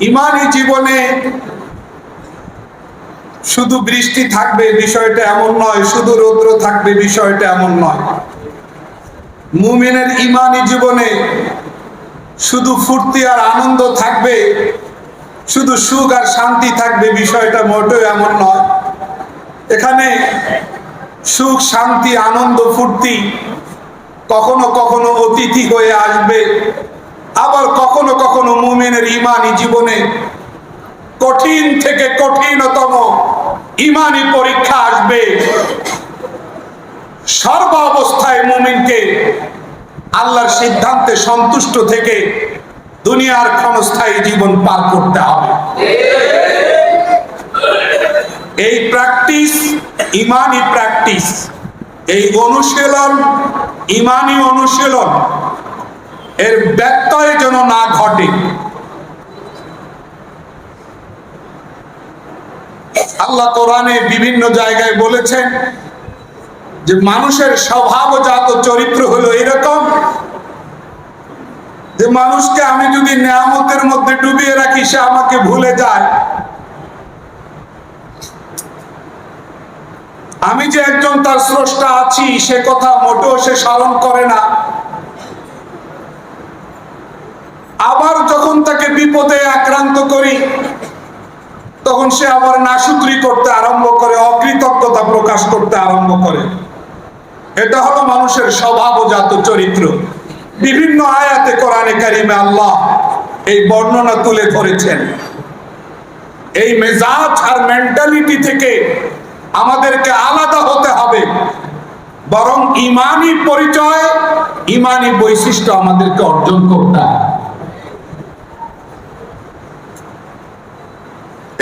ইমানি জীবনে শুধু বৃষ্টি থাকবে, বিষয়টা এমন নয়, শুধু রৌদ্র থাকবে, বিষয়টা এমন নয়। মুমিনের ইমানি জীবনে শুধু ফুর্তি আর আনন্দ থাকবে, শুধু সুখ আর শান্তি থাকবে, বিষয়টা মোটেও এমন নয়। এখানে সুখ, শান্তি, আনন্দ, ফুর্তি কখনো কখনো অতিথি হয়ে আসবে। আবার কখনো কখনো মুমিনের ইমানি জীবনে কঠিন থেকে কঠিনতম ইমানি পরীক্ষা আসবে। সর্ব অবস্থায় মুমিনকে আল্লাহর সিদ্ধান্তে সন্তুষ্ট থেকে দুনিয়ার ক্ষণস্থায়ী জীবন পার করতে হবে। এই প্র্যাকটিস, ইমানি প্র্যাকটিস, এই অনুশীলন, ইমানি অনুশীলন এর ব্যত্যয় যেন না ঘটে। আল্লাহ কোরআনে বিভিন্ন জায়গায় বলেছেন যে মানুষের স্বভাবজাত চরিত্র হলো এরকম যে মানুষকে আমি যদি নিয়ামতের মধ্যে ডুবিয়ে রাখি, সে আমাকে ভুলে যায়। আমি যে একজন তার স্রষ্টা আছি, সে কথা মোটেও সে স্মরণ করে না। আবার যখন তাকে বিপদে আক্রান্ত করি, তখন সে আবার নাশুকরি করতে আরম্ভ করে, অকৃতজ্ঞতা প্রকাশ করতে আরম্ভ করে। এটা হলো মানুষের স্বভাবজাত চরিত্র। বিভিন্ন আয়াতে কোরআনে কারিমে আল্লাহ এই বর্ণনা তুলে ধরেছেন। এই মেজাজ আর মেন্টালিটি থেকে আমাদেরকে আলাদা হতে হবে। বরং ইমানি পরিচয় ইমানি বৈশিষ্ট্য আমাদেরকে অর্জন করতে হবে।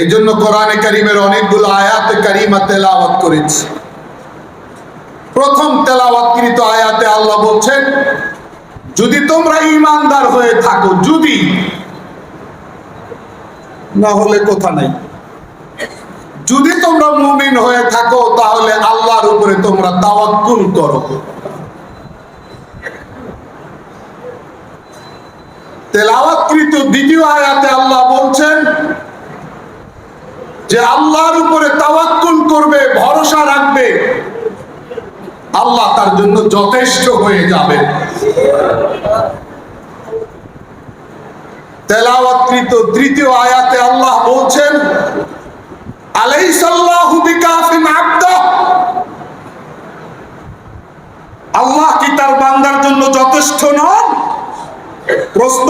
এই জন্য কোরআনে কারিমের অনেকগুলো আয়াতে কারিমা তেলাওয়াত করেছি। প্রথম তেলাওয়াতকৃত আয়াতে আল্লাহ বলছেন, যদি তোমরা ইমানদার হয়ে থাকো, যদি, না হলে কথা নাই। যদি তোমরা মুমিন হয়ে থাকো, তাহলে আল্লাহর উপরে তোমরা তাওয়াক্কুল করো। তেলাওয়াতকৃত দ্বিতীয় আয়াতে আল্লাহ বলছেন যে আল্লাহর উপরে তাওয়াক্কুল করবে, ভরসা রাখবে, আল্লাহ তার জন্য যথেষ্ট হয়ে যাবে। তেলাওয়াতকৃত তৃতীয় আয়াতে আল্লাহ বলছেন, আলাইসাল্লাহু বিকাফিন আবদা। আল্লাহ কি তার বান্দার জন্য যথেষ্ট নন? প্রশ্ন,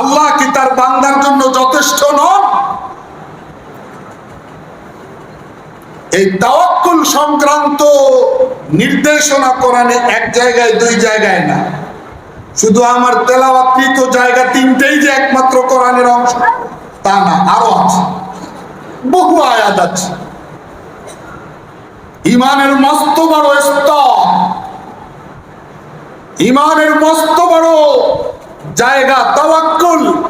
আল্লাহ কি তার বান্দার জন্য যথেষ্ট নন? এই তাওয়াক্কুল সংক্রান্ত নির্দেশনা কোরআনে এক জায়গায়, দুই জায়গায় না। শুধু আমার তেলাওয়াতকৃত জায়গা তিনটেই যে একমাত্র কোরআনের অংশ, তা না, আরও আছে। বহু আয়াত আছে। ইমানের মস্ত বড় স্তর। ইমানের মস্ত বড় জায়গা তাওয়াক্কুল।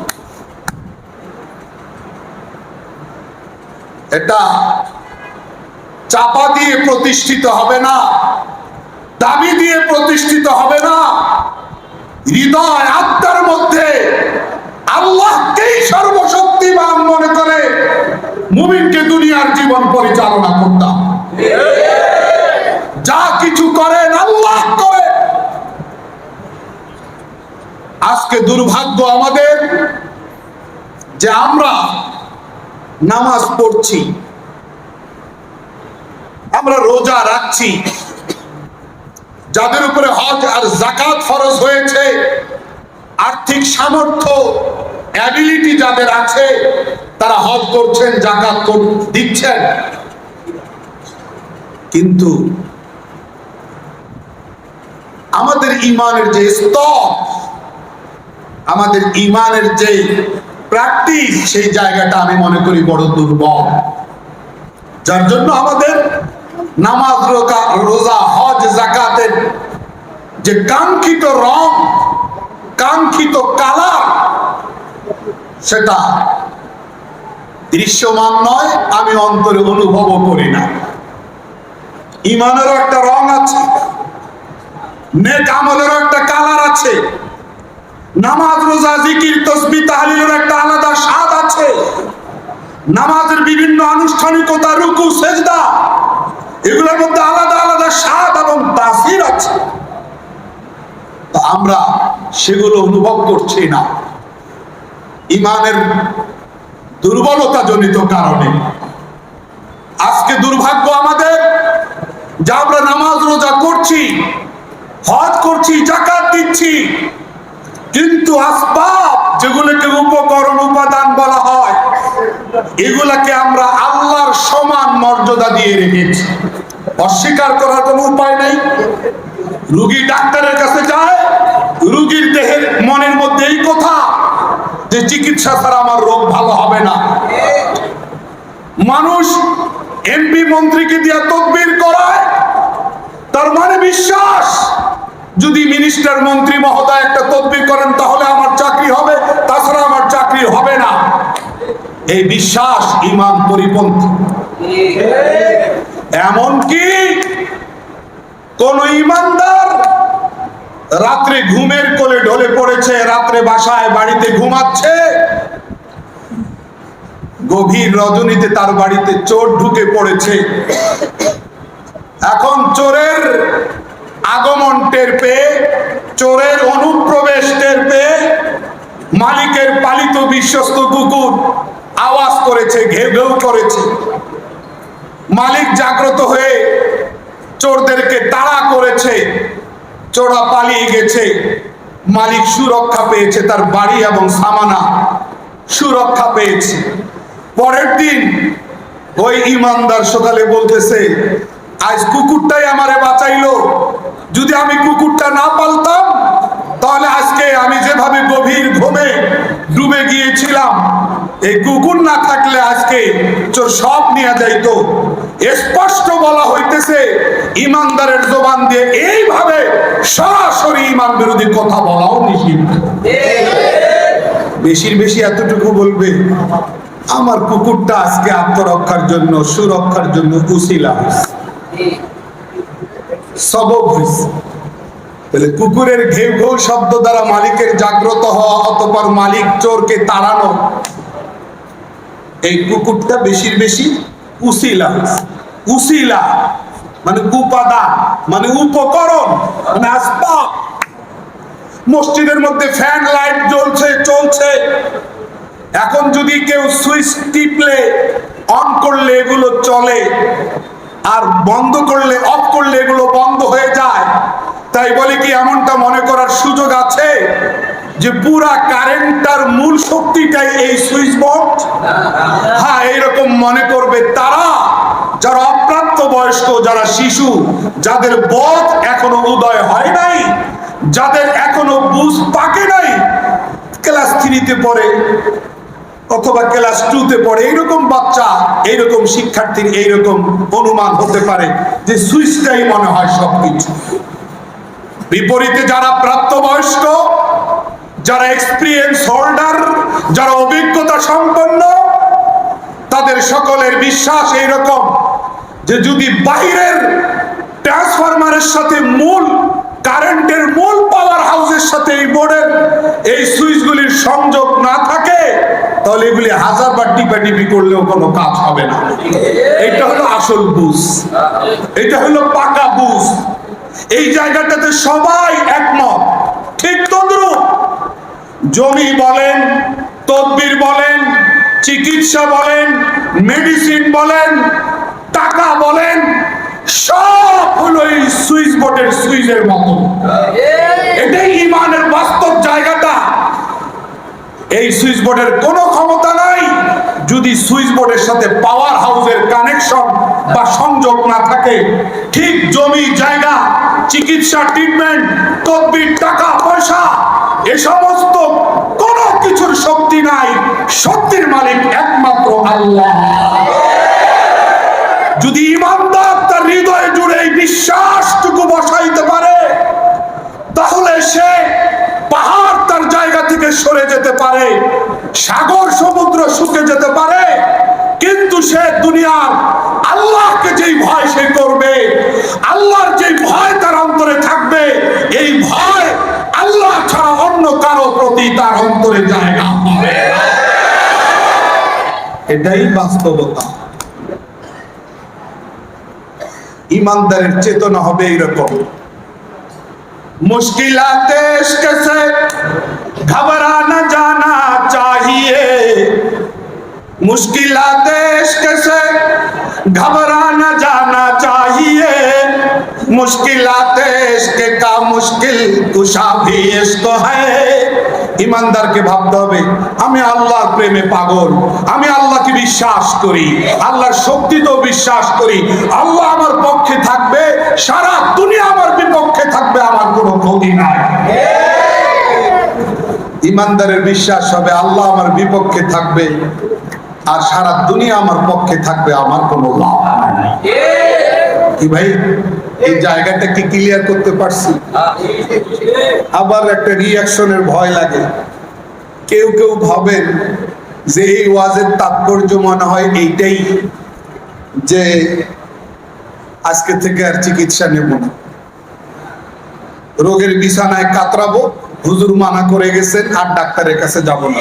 এটা চাপা দিয়ে প্রতিষ্ঠিত হবে না, দাবি দিয়ে প্রতিষ্ঠিত হবে না, হৃদয় আত্মার মধ্যে আল্লাহকেই সর্বশক্তিমান মনে করে মুমিনকে দুনিয়ার জীবন পরিচালনা করতাম। যা কিছু করেন আল্লাহ করে। আজকে দুর্ভাগ্য আমাদের যে আমরা নামাজ পড়ছি। আমরা রোজা রাখছি। যাদের উপরে হজ আর জাকাত ফরজ হয়েছে, আর্থিক সামর্থ্য অ্যাবিলিটি যাদের আছে, তারা হজ করছেন জাকাত দিচ্ছেন। কিন্তু আমাদের ইমানের যে স্তর, আমাদের ইমানের যে প্র্যাকটিস সেই জায়গাটা আমি মনে করি বড় দুর্বল। যার জন্য আমাদের নামাজ, রোজা হজ, জাকাতের যে কাঙ্ক্ষিত রং, কাঙ্ক্ষিত কালার, সেটা দৃশ্যমান নয়, আমি অন্তরে অনুভবও করি না। ইমানেরও একটা রং আছে, নেক আমলেরও একটা কালার আছে, নামাজ, রোজা, জিকির, তসবি, তাহলিলের একটা আলাদা স্বাদ আছে। নামাজের বিভিন্ন আনুষ্ঠানিকতা, রুকু, সেজদা এগুলোর মধ্যে আলাদা আলাদা স্বাদ এবং তাসির আছে। আমরা সেগুলো অনুভব করছি না। ইমানের দুর্বলতা জনিত কারণে। আজকে দুর্ভাগ্য আমাদের যা আমরা নামাজ রোজা করছি, হজ করছি জাকাত দিচ্ছি, কিন্তু আসবাব যেগুলোকে উপকরণ উপাদান বলা হয়, এগুলাকে আমরা আল্লাহর সমান মর্যাদা দিয়ে রেখেছি। অস্বীকার করার কোনো উপায় নেই। রুগী ডাক্তারের কাছে যায়, রুগীর দেহের মনের মধ্যে এই কথা যে চিকিৎসা ছাড়া আমার রোগ ভালো হবে না। মানুষ এমপি মন্ত্রীকে দিয়া তদবির করায়, তার মানে বিশ্বাস, যদি মিনিস্টার মন্ত্রী মহোদয় একটা তদবির করেন, তাহলে আমার চাকরি হবে, তাছাড়া আমার চাকরি হবে না। এই বিশ্বাস, ইমান পরিপন্থী। এমনকি কোন ইমানদার রাত্রে ঘুমের কোলে ঢলে পড়েছে, রাত্রে বাসায় বাড়িতে ঘুমাচ্ছে, গভীর রজনীতে তার বাড়িতে চোর ঢুকে পড়েছে। এখন চোরের আগমন টের পেয়ে, চোরের অনুপ্রবেশ টের পেয়ে মালিকের পালিত বিশ্বস্ত কুকুর আওয়াজ করেছে, ঘেউ ঘেউ করেছে। মালিক জাগ্রত হয়ে চোরদেরকে তাড়া করেছে, চোরা পালিয়ে গেছে। মালিক সুরক্ষা পেয়েছে তার বাড়ি এবং সামানা। সুরক্ষা পেয়েছে। পরের দিন ওই ইমানদার সকালে বলতেছে, আজ কুকুরটাই আমারে বাঁচাইলো। যদি আমি কুকুরটা না পালতাম, তাহলে আজকে আমি যেভাবে গভীর ঘুমে ডুবে গিয়েছিলাম এই কুকুর না থাকলে আজকে চোর সব নিয়ে যাইতো। স্পষ্ট বলা হইতেছে, ইমানদারের জবান দিয়ে এইভাবে সরাসরি ইমান বিরোধী কথা বলাও নিষিদ্ধ। বেশির বেশি এতটুকু বলবে, আমার কুকুরটা আজকে আত্মরক্ষার জন্য, সুরক্ষার জন্য উসিলা হয়েছে সবক হয়েছে তাহলে কুকুরের ঘেউ ঘেউ শব্দ দ্বারা মালিকের জাগ্রত হওয়া অতপর মালিক চোরকে তাড়ানো এই কুকুরটা বেশির বেশি উসিলা। উসিলা মানে উপাদান মানে উপকরণ মানে আসবাব। মসজিদের মধ্যে ফ্যান লাইট জ্বলছে, চলছে। এখন যদি কেউ সুইচ টিপলে অন করলে এগুলো চলে, আর বন্ধ করলে অফ করলে এগুলো বন্ধ হয়ে যায়। তাই বলে কি এমনটা মনে করার সুযোগ আছে? যে পুরা কারেন্টটার মূল শক্তিটাই এই সুইচ বোর্ড হ্যাঁ এইরকম মনে করবে তারা, যারা অপ্রাপ্ত বয়স্ক, যারা শিশু, যাদের বোধ এখনও উদয় হয় নাই, যাদের এখনও বুঝ পাকে নাই, ক্লাস থ্রিতে পড়ে অথবা ক্লাস টুতে পড়ে, এইরকম বাচ্চা, এইরকম শিক্ষার্থীর এইরকম অনুমান হতে পারে যে সুইচটাই মনে হয় সবকিছু। বিপরীতে যারা প্রাপ্তবয়স্ক যারা এক্সপিরিয়েন্স হোল্ডার যারা অভিজ্ঞতা সম্পন্ন, তাদের সকলের বিশ্বাস এইরকম যে যদি বাইরের ট্রান্সফরমারের সাথে মূল কারেন্টের মূল পাওয়ার হাউসের সাথে এই বোর্ডের এই সুইচগুলির সংযোগ না থাকে, তাহলে এগুলি হাজার বার টিপাটিপি করলেও কোনো কাজ হবে না। এটা হলো আসল বুঝ এটা হলো পাকা বুঝ এই জায়গাটাতে সবাই একমত। ঠিক তদ্রুপ। জমি বলেন, তদবির বলেন, চিকিৎসা বলেন, মেডিসিন বলেন, টাকা বলেন সব হলো এই সুইচ বোর্ডের সুইচের মতো। এটাই ইমানের বাস্তব জায়গাটা। এই সুইচ বোর্ডের কোনো ক্ষমতা নাই। যদি সুইচ বোর্ডের সাথে পাওয়ার হাউসের কানেকশন বা সংযোগ না থাকে, ঠিক জমি, জায়গা চিকিৎসা ট্রিটমেন্ট তদবির, টাকা, পয়সা, এ সমস্ত কোনো কিছুর শক্তি নাই, শক্তির মালিক একমাত্র আল্লাহ। যদি ইমানদার তার হৃদয়ে জুড়ে এই বিশ্বাসটুকু বসাইতে পারে, তাহলে সে পাহাড় তার জায়গা থেকে সরে যেতে পারে। সাগর সমুদ্র শুকে যেতে পারে, কিন্তু সে দুনিয়ার আল্লাহকে যেই ভয় সে করবে, আল্লাহর যেই ভয় তার অন্তরে থাকবে, এই ভয় আল্লাহ ছাড়া অন্য কারও প্রতি তার অন্তরে যায় না। এটাই বাস্তবতা। ইমানদারের চেতনা হবে এইরকম। মুশকিলাতে এসকেছে मुश्किलात इश्क से घबरा न जाना चाहिए मुश्किलात इश्क का मुश्किल कुशा भी इश्क है ইমানদারকে ভাবতে হবে আমি আল্লাহর প্রেমে পাগল আমি আল্লাহকে বিশ্বাস করি আল্লাহর শক্তিতেও বিশ্বাস করি আল্লাহ আমার পক্ষে থাকবে সারা দুনিয়া আমার বিপক্ষে থাকবে আমার কোনো ক্ষতি নাই ইমানদারের বিশ্বাস হবে আল্লাহ আমার বিপক্ষে থাকবে আর সারা দুনিয়া আমার পক্ষে থাকবে, আমার কোনো লাভ কি ভাই, এই জায়গাটা কি ক্লিয়ার করতে পারছি? আবার একটা রিয়াকশনের ভয় লাগে। কেউ কেউ ভাবেন যে এই ওয়াজের তাৎপর্য মনে হয় এইটাই যে আজকে থেকে আর চিকিৎসা নেব না। রোগের বিছানায় কাতরাবো, হুজুর মানা করে গেছেন আর ডাক্তারের কাছে যাব না।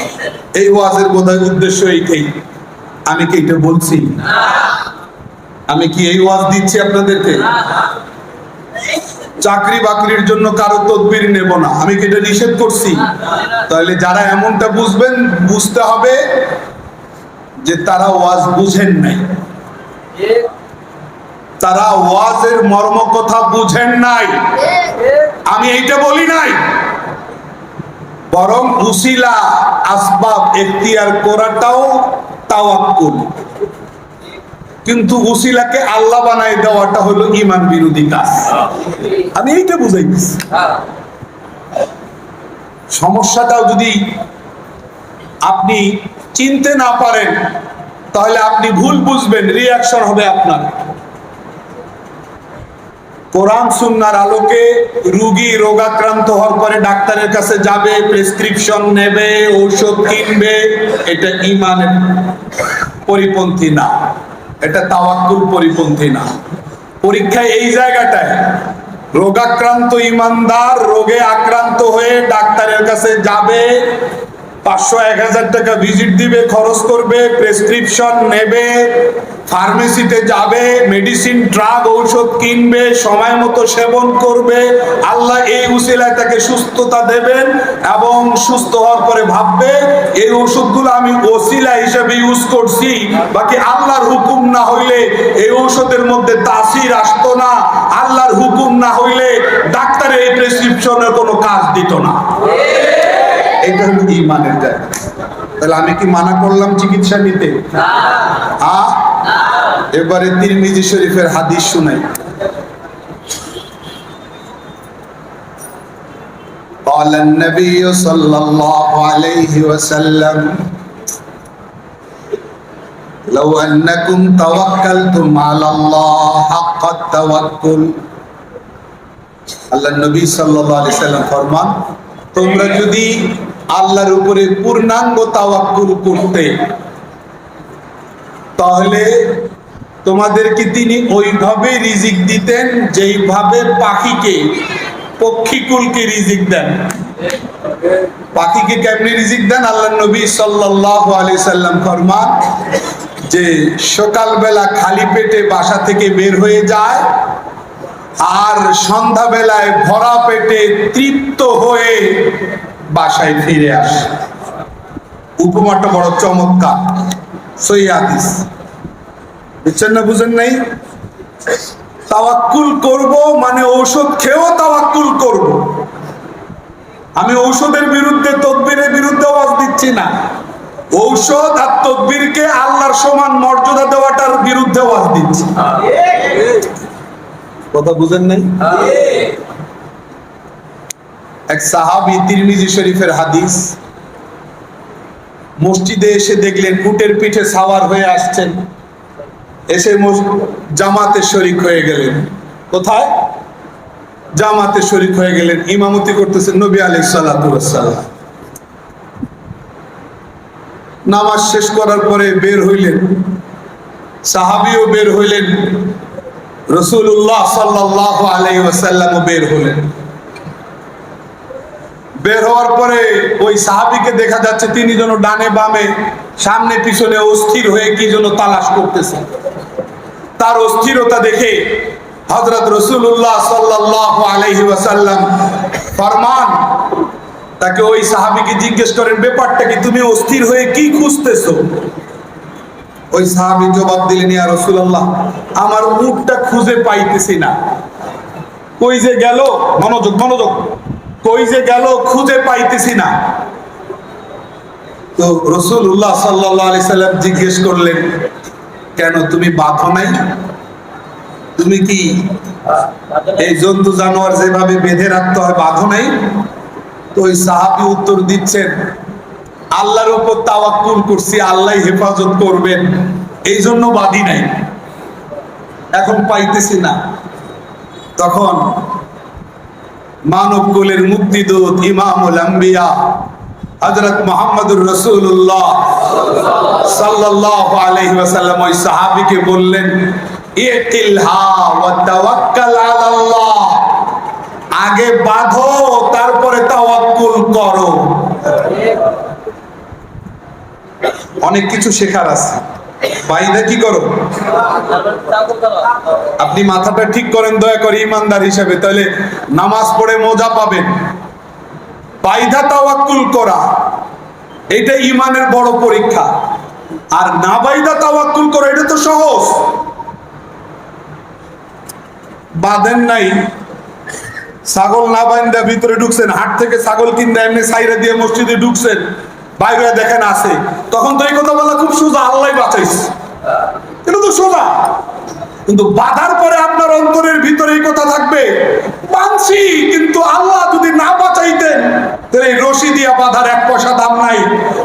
এই ওয়াজের বোধহয় উদ্দেশ্য এইটাই। আমি কি এটা বলছি? আমি কি এই ওয়াজ দিচ্ছি আপনাদেরকে? চাকরি বাকরির জন্য কারও তদবির নেব না। আমি কি এটা নিষেধ করছি? তাহলে যারা এমনটা বুঝবেন, বুঝতে হবে যে তারা ওয়াজ বুঝেন নাই। তারা ওয়াজের মর্ম কথা বুঝেন নাই। আমি এইটা বলি নাই। বরং উসিলা আসবাব এখতিয়ার করাটাও তাওয়াক্কুল। কিন্তু উসিলাকে আল্লাহ বানাই দেওয়াটা হলো ইমান বিরোধী কাজ। আমি এইটা বুঝাইতেছি। সমস্যাটাও যদি আপনি চিনতে না পারেন, তাহলে আপনি ভুল বুঝবেন রিয়াকশন হবে আপনার। কোরআন সুন্নার আলোকে রুগী রোগাক্রান্ত হওয়ার পরে ডাক্তারের কাছে যাবে, প্রেসক্রিপশন নেবে, ঔষধ কিনবে। এটা ইমানের পরিপন্থী না। এটা তাওয়াক্কুল পরিপন্থী না। পরীক্ষায় এই জায়গাটায় রোগাক্রান্ত ইমানদার রোগে আক্রান্ত হয়ে ডাক্তারের কাছে যাবে পাঁচশো এক হাজার টাকা ভিজিট দিবে, খরচ করবে প্রেসক্রিপশন নেবে ফার্মেসিতে যাবে মেডিসিন ড্রাগ ঔষধ কিনবে, সময় মতো সেবন করবে। আল্লাহ এই উসিলায় তাকে সুস্থতা দেবেন এবং সুস্থ হওয়ার পরে ভাববে, এই ওষুধগুলো আমি ওসিলা হিসেবে ইউজ করছি, বাকি আল্লাহর হুকুম না হইলে এই ঔষধের মধ্যে তাসির আসতো না। আল্লাহর হুকুম না হইলে ডাক্তারের এই প্রেসক্রিপশনের কোনো কাজ দিত না। এটা হলো ইমানের জায়গা তাহলে আমি কি মানা করলাম চিকিৎসা নিতে আ এবারে তিরমিজি শরীফের হাদিস শুনাই قال النبي صلى الله عليه وسلم لو أنكم توكلتم على الله حق التوكل আল্লাহ নবী সাল্লাল্লাহু আলাইহি সাল্লাম ফরমান তোমরা যদি আল্লাহর উপরে পূর্ণাঙ্গ তাওয়াক্কুল করতে। তাহলে তোমাদেরকে তিনি ওইভাবে রিজিক দিতেন যেইভাবে পাখিকে, পক্ষীকুলকে রিজিক দেন। পাখিকে কেমনি রিজিক দেন? আল্লাহ নবী সাল্লাল্লাহু আলাইহি সাল্লাম ফরমান যে সকালবেলা খালি পেটে বাসা থেকে বের হয়ে যায় আর সন্ধ্যাবেলায় ভরা পেটে তৃপ্ত হয়ে বাসায় ফিরে আসে। উপমাটা বড় চমৎকার সৈয়াদিস বুঝছেন না বুঝেন নাই? তাওয়াক্কুল করব মানে ঔষধ খেয়েও তাওয়াক্কুল করব। আমি ঔষধের বিরুদ্ধে তদবিরের বিরুদ্ধে আওয়াজ দিচ্ছি না। ঔষধ আর তদবিরকে আল্লাহর সমান মর্যাদা দেওয়াটার বিরুদ্ধে আওয়াজ দিচ্ছি। কথা বুঝেন নাই? এক সাহাবি তিরমিজি শরীফের হাদিস। মসজিদে এসে দেখলেন উটের পিঠে সাওয়ার হয়ে আসছেন। এসে জামাতে শরিক হয়ে গেলেন। কোথায়? জামাতে শরিক হয়ে গেলেন। ইমামতি করতেছেন নবী আলী সাল্লাম নামাজ শেষ করার পরে বের হইলেন। সাহাবিও বের হইলেন। রসুল্লাহ সাল্লাহ আলাই ওয়াসাল্লামও বের হলেন। বের হওয়ার পরে ওই সাহাবিকে দেখা যাচ্ছে তিনি যেন ডানে বামে, সামনে পিছনে অস্থির হয়ে কি যেন তালাশ করতেছে। তার অস্থিরতা দেখে হজরত রসুল্লাহ সাল্লাহ আলহি ওয়াসাল্লাম ফরমান তাকে ওই সাহাবিকে জিজ্ঞেস করেন, ব্যাপারটা কি? তুমি অস্থির হয়ে কি খুঁজতেছো? ওই সাহাবি জবাব দিলেন, ইয়া রসুল্লাহ আমার উটটা খুঁজে পাইতেছি না। কই যে গেল? মনোযোগ মনোযোগ। কই যে গেল খুঁজে পাইতেছি না। তো রসুল্লাহ সাল্লাহ আলি সাল্লাম জিজ্ঞেস করলেন, কেন তুমি বাঁধো নাই? তুমি কি এই জন্তু জানোয়ার যেভাবে বেঁধে রাখতে হয় বাঁধো নাই? তো ওই সাহাবি উত্তর দিচ্ছেন, আল্লাহর উপর তাওয়াক্কুল করছি, আল্লাহ হেফাজত করবেন। এই জন্য বাধি নাই। এখন পাইতেছি না। তখন মানব কুলের মুক্তিদূত ইমামুল আম্বিয়া, হযরত মুহাম্মদুর রাসূলুল্লাহ সাল্লাল্লাহু আলাইহি ওয়াসাল্লাম ওই সাহাবীকে বললেন আগে বাঁধো, তারপরে তাওয়াক্কুল করো। অনেক কিছু শেখার আছে। বাইদা কি করো? আপনি মাথাটা ঠিক করেন, দয়া করে ইমানদার হিসেবে। তাহলে নামাজ পড়ে মজা পাবেন। বাইধা তাওয়াক্কুল করা, এটা ইমানের বড় পরীক্ষা। আর না বাইদা তাওয়াক্কুল করা, এটা তো সহজ। বাঁধেন নাই। ছাগল না বাইন্দা ভিতরে ঢুকছেন, হাট থেকে ছাগল কিনতে এমনি সাইরা দিয়ে মসজিদে ঢুকছেন। বাইরে দেখেন আছে, তখন তো এই কথা বলা খুব সোজা আল্লাহ বাঁচাইছে। এটা তো সোজা। কিন্তু বাধার পরে আপনার অন্তরের ভিতরে এই কথা থাকবে, মানছি, কিন্তু আল্লাহ যদি না বাঁচাইতেন, তাহলে রশি দিয়া বাধার এক পয়সা দাম নাই।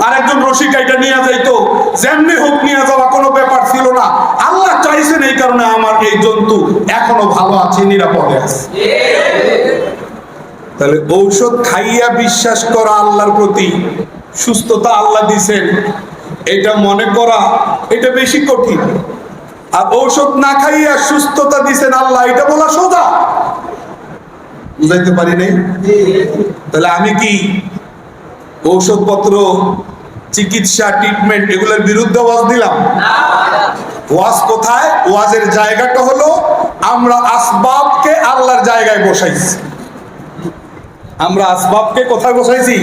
আর একজন রশি কাইটা নিয়ে যাইতো, যেমনি হোক নিয়ে যাওয়া কোনো ব্যাপার ছিল না। আল্লাহ চাইছেন এই কারণে আমার এই জন্তু এখনও ভালো আছে, নিরাপদে আছে। তাহলে ঔষধ খাইয়া বিশ্বাস করা আল্লাহর প্রতি, সুস্থতা আল্লাহ দিছেন। এটা মনে করা, এটা বেশি কঠিন। আর ঔষধ না খাইয়া সুস্থতা দিছেন আল্লাহ, এটা বলা সোজা। বুঝাইতে পারি নাই? তাহলে আমি কি ঔষধপত্র, চিকিৎসা ট্রিটমেন্ট এগুলোর বিরুদ্ধে ওয়াজ দিলাম? ওয়াজ কোথায়? ওয়াজের জায়গাটা হলো, আমরা আসবাবকে আল্লাহর জায়গায় বসাইছি। আমরা আসবাবকে কোথায় বসাইছি।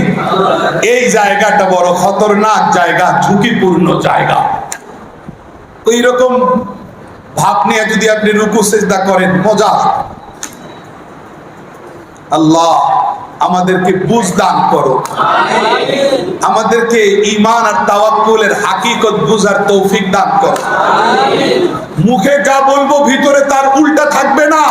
এই জায়গাটা বড় খতরনাক জায়গা, ঝুঁকিপূর্ণ জায়গা। ওই রকম ভাব নিয়ে যদি আপনি রুকু চেষ্টা করেন, মজা আল্লাহ আমাদেরকে বুঝ দান করো। আমাদেরকে ইমান আর তাওয়াক্কুলের হাকিকত বুঝার তৌফিক দান করো। মুখে যা বলব, ভিতরে তার উল্টা থাকবে না।